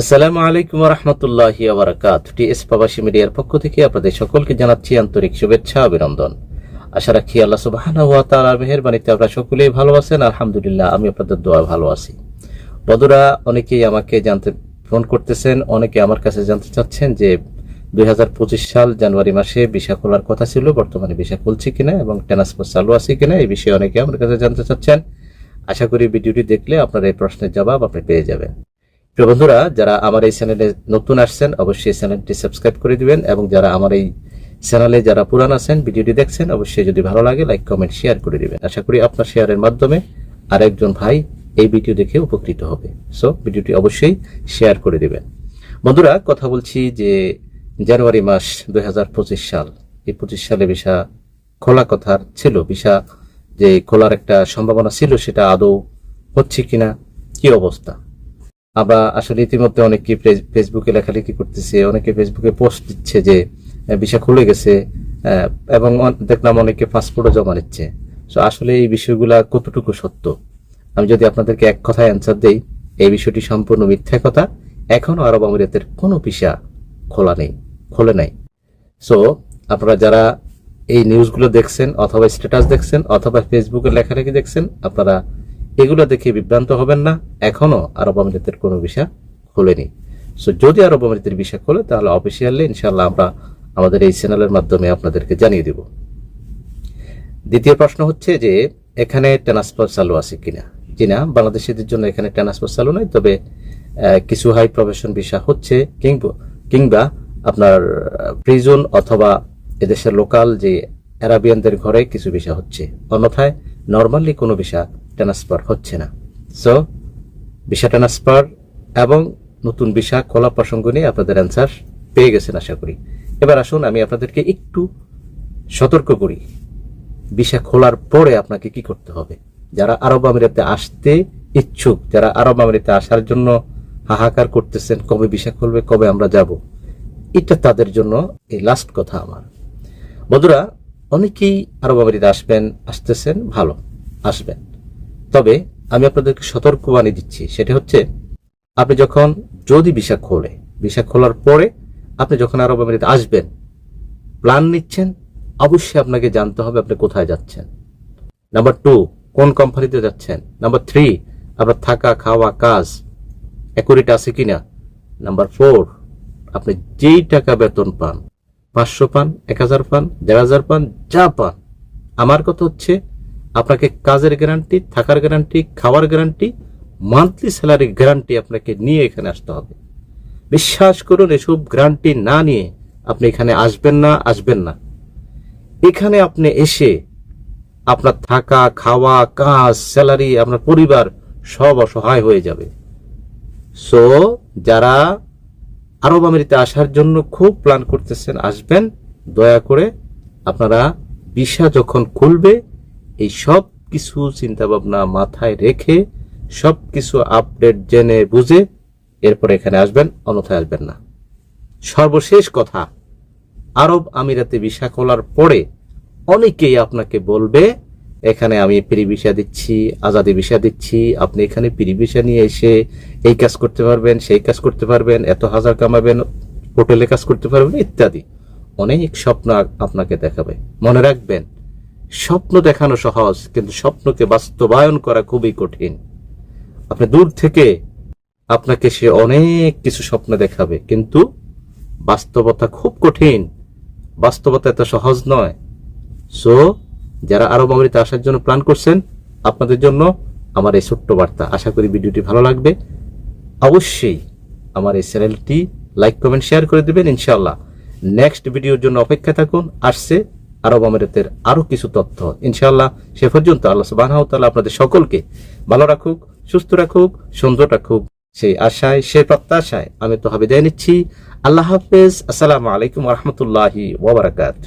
আসসালামু আলাইকুম রহমতুল্লাহি আবরাকাত টিএস প্রবাসী মিডিয়ার পক্ষ থেকে আপনাদের সকলকে জানাচ্ছি আন্তরিক শুভেচ্ছা, অভিনন্দন। আশা রাখি আল্লাহ তাআলার মেহেরবানিতে আপনারা সকলেই ভালো আছেন। আলহামদুলিল্লাহ, আমি আপনাদের দোয়া ভালো আছি। বন্ধুরা, অনেকেই আমাকে জানতে, ফোন করতেছেন, অনেকে আমার কাছে জানতে চাচ্ছেন যে দুই হাজার পঁচিশ সাল জানুয়ারি মাসে ভিসা খোলার কথা ছিল, বর্তমানে ভিসা খুলছে কিনা এবং ট্রান্সফার চালু আছে কিনা এই বিষয়ে অনেকে আমার কাছে জানতে চাচ্ছেন। আশা করি ভিডিওটি দেখলে আপনার এই প্রশ্নের জবাব আপনি পেয়ে যাবেন। প্রিয় বন্ধুরা, যারা আমার এই চ্যানেলে নতুন আসছেন, অবশ্যই চ্যানেলটি সাবস্ক্রাইব করে দিবেন এবং যারা আমার এই চ্যানেলে যারা পুরান আছেন, ভিডিওটি দেখছেন, অবশ্যই যদি ভালো লাগে লাইক কমেন্ট শেয়ার করে দিবেন। আশা করি আপনার শেয়ারের মাধ্যমে আরেকজন ভাই এই ভিডিও দেখে উপকৃত হবে। সো ভিডিওটি অবশ্যই শেয়ার করে দিবেন। বন্ধুরা, কথা বলছি যে জানুয়ারি মাস দুই হাজার পঁচিশ সাল। এই পঁচিশ সালে ভিসা খোলা কথার ছিল। ভিসা যে খোলার একটা সম্ভাবনা ছিল, সেটা আদৌ হচ্ছে কিনা, কি অবস্থা? আমরা আসলে ইতিমধ্যে অনেকে ফেসবুকে লেখালেখি করতেছে, অনেকে ফেসবুকে পোস্ট দিচ্ছে যে ভিসা খুলে গেছে এবং দেখলাম অনেকে পাসপোর্টও জমা নিচ্ছে। সো আসলে এই বিষয়গুলা কতটুকু সত্য? আমি যদি আপনাদেরকে এক কথায় অ্যান্সার দেই, এই বিষয়টি সম্পূর্ণ মিথ্যা কথা। এখনও আরব আমিরাতের কোনো ভিসা খোলা নেই, খোলে নাই। সো আপনারা যারা এই নিউজগুলো দেখছেন, অথবা স্ট্যাটাস দেখছেন, অথবা ফেসবুকে লেখালেখি দেখছেন, আপনারা এগুলো দেখে বিভ্রান্ত হবেন না? এখনও আরব আমিরাতের কোনো ভিসা খোলেনি। সো যদি আরব আমিরাতের ভিসা খোলে, তাহলে অফিসিয়ালি ইনশাল্লাহ আমরা আমাদের এই চ্যানেলের মাধ্যমে আপনাদেরকে জানিয়ে দিব। দ্বিতীয় প্রশ্ন হচ্ছে যে, এখানে ট্রান্সফার চালু আছে কিনা? জি না, বাংলাদেশিদের জন্য এখানে ট্রান্সফার চালু নয় তবে কিছু হাই প্রফেশন ভিসা হচ্ছে, কিংবা কিংবা আপনার প্রিজন অথবা এদেশের লোকাল যে অ্যারাবিয়ানদের ঘরে কিছু ভিসা হচ্ছে। অন্যথায় নর্মালি কোনো ভিসা ট্রান্সফার হচ্ছে না। সো ভিসা ট্রান্সফার এবং নতুন ভিসা খোলা প্রসঙ্গ নিয়ে আপনাদের অ্যান্সার পেয়ে গেছেন আশা করি। এবার আসুন আমি আপনাদেরকে একটু সতর্ক করি। ভিসা খোলার পরে আপনাকে কি করতে হবে? যারা আরব আমিরাতে আসতে ইচ্ছুক, যারা আরব আমিরাতে আসার জন্য হাহাকার করতেছেন, কবে ভিসা খুলবে, কবে আমরা যাব, এটা তাদের জন্য এই লাস্ট কথা আমার। বন্ধুরা, অনেকেই আরব আমিরাতে আসবেন, আসতেছেন, ভালো, আসবেন। তবে আমি আপনাদেরকে সতর্কবাণী দিচ্ছি, সেটা হচ্ছে, আপনি যখন যদি ভিসা খোলে, ভিসা খোলার পরে আপনি যখন আরব আমিরাতে আসবেন, প্ল্যান নিচ্ছেন, অবশ্যই আপনাকে জানতে হবে আপনি কোথায় যাচ্ছেন। নাম্বার টু, কোন কোম্পানিতে যাচ্ছেন। নাম্বার থ্রি, আপনার থাকা, খাওয়া, কাজ অ্যাকুরেট আছে কিনা। নাম্বার ফোর, আপনি যেই টাকা বেতন পান, পাঁচশো পান, এক হাজার পান, দেড় হাজার পান, যা পান। আমার কথা হচ্ছে আপনাকে কাজের গ্যারান্টি থাকার গ্যারান্টি খাওয়ার গ্যারান্টি মান্থলি স্যালারি গ্যারান্টি আপনাকে নিয়ে এখানে আসতে হবে। বিশ্বাস করুন, এসব গ্যারান্টি না নিয়ে আপনি এখানে আসবেন না আসবেন না। এখানে আপনি এসে আপনার থাকা, খাওয়া, কাজ স্যালারি আপনার পরিবার সব অসহায় হয়ে যাবে। সো যারা আরব আমিরিতে আসার জন্য খুব প্ল্যান করতেছেন, আসবেন, দয়া করে আপনারা ভিসা যখন খুলবে এই সব কিছু চিন্তা ভাবনা মাথায় রেখে সব কিছু আপডেট জেনে বুঝে এরপর এখানে আসবেন, অন্যথায় আসবেন না। সর্বশেষ কথা, আরব আমিরাতে ভিসা খোলার পরে অনেকেই আপনাকে বলবে, এখানে আমি ফ্রি ভিসা দিচ্ছি, আজাদি ভিসা দিচ্ছি, আপনি এখানে ফ্রি ভিসা নিয়ে এসে এই কাজ করতে পারবেন, সেই কাজ করতে পারবেন, এত হাজার কামাবেন, হোটেলে কাজ করতে পারবেন, ইত্যাদি। অনেক স্বপ্ন আপনাকে দেখাবে। মনে রাখবেন স্বপ্ন দেখানো সহজ, কিন্তু স্বপ্নকে বাস্তবায়ন করা খুবই কঠিন। আপনি দূর থেকে আপনাকে সে অনেক কিছু স্বপ্ন দেখাবে, কিন্তু বাস্তবতা খুব কঠিন। বাস্তবতা এত সহজ নয়। সো যারা আরব আমিরাতে আসার জন্য প্ল্যান করছেন, আপনাদের জন্য আমার এই ছোট্ট বার্তা। আশা করি ভিডিওটি ভালো লাগবে। অবশ্যই আমার এই চ্যানেলটি লাইক কমেন্ট শেয়ার করে দেবেন, ইনশাআল্লাহ। নেক্সট ভিডিওর জন্য অপেক্ষা থাকুন। আসছে আরব আমিরাতের আরও কিছু তথ্য। ইনশাল্লাহ সে পর্যন্ত আল্লাহ সুবহানাহু তালা আপনাদের সকলকে ভালো রাখুক, সুস্থ রাখুক, সুন্দর রাখুক। সেই আশায় সে প্রত্যাশায় আমি তো হবে নিচ্ছি। আল্লাহ হাফেজ। আসসালাম আলাইকুম রহমতুল্লাহি ওয়াবারাকাত